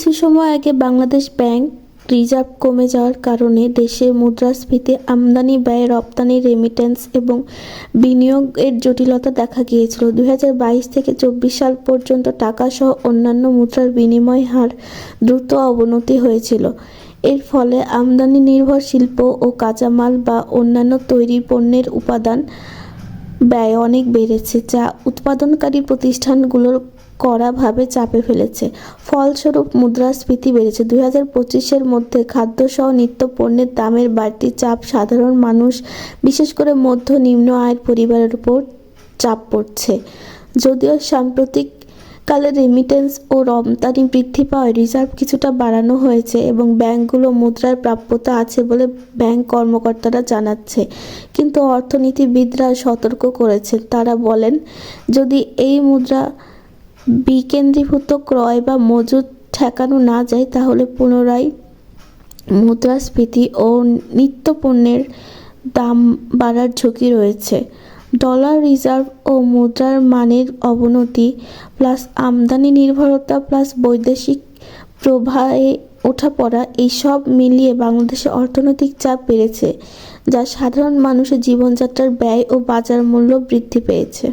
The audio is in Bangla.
কিছু সময় আগে বাংলাদেশ ব্যাংক রিজার্ভ কমে যাওয়ার কারণে দেশের মুদ্রাস্ফীতি, আমদানি ব্যয়, রপ্তানি রেমিটেন্স এবং বিনিয়োগের জটিলতা দেখা গিয়েছিল। দুই হাজার বাইশ থেকে চব্বিশ সাল পর্যন্ত টাকাসহ অন্যান্য মুদ্রার বিনিময় হার দ্রুত অবনতি হয়েছিল। এর ফলে আমদানি নির্ভর শিল্প ও কাঁচামাল বা অন্যান্য তৈরি পণ্যের উপাদান ব্যয় অনেক বেড়েছে, যা উৎপাদনকারী প্রতিষ্ঠানগুলোর কড়াভাবে চাপে ফেলেছে। ফলস্বরূপ, মুদ্রাস্ফীতি বেড়েছে। দুই হাজার পঁচিশের মধ্যে খাদ্যসহ নিত্য পণ্যের দামের বাড়তি চাপ সাধারণ মানুষ, বিশেষ করে মধ্য নিম্ন আয়ের পরিবারের উপর চাপ পড়ছে। যদিও সাম্প্রতিক কালে রেমিটেন্স ও রপ্তানি বৃদ্ধি পাওয়ায় রিজার্ভ কিছুটা বাড়ানো হয়েছে এবং ব্যাংকগুলো মুদ্রার প্রাপ্যতা আছে বলে ব্যাংক কর্মকর্তারা জানাচ্ছে। কিন্তু অর্থনীতিবিদরা সতর্ক করেছেন। তারা বলেন, যদি এই মুদ্রা বিকেন্দ্রীভূত ক্রয় বা মজুদ ঠেকানো না যায়, তাহলে পুনরায় মুদ্রাস্ফীতি ও নিত্য পণ্যের দাম বাড়ার ঝুঁকি রয়েছে। ডলার রিজার্ভ ও মুদ্রার মানের অবনতি প্লাস আমদানি নির্ভরতা প্লাস বৈদেশিক প্রবাহে ওঠা ওঠাপড়া এইসব মিলিয়ে বাংলাদেশে অর্থনৈতিক চাপ বেড়েছে, যা সাধারণ মানুষের জীবনযাত্রার ব্যয় ও বাজার মূল্য বৃদ্ধি পেয়েছে।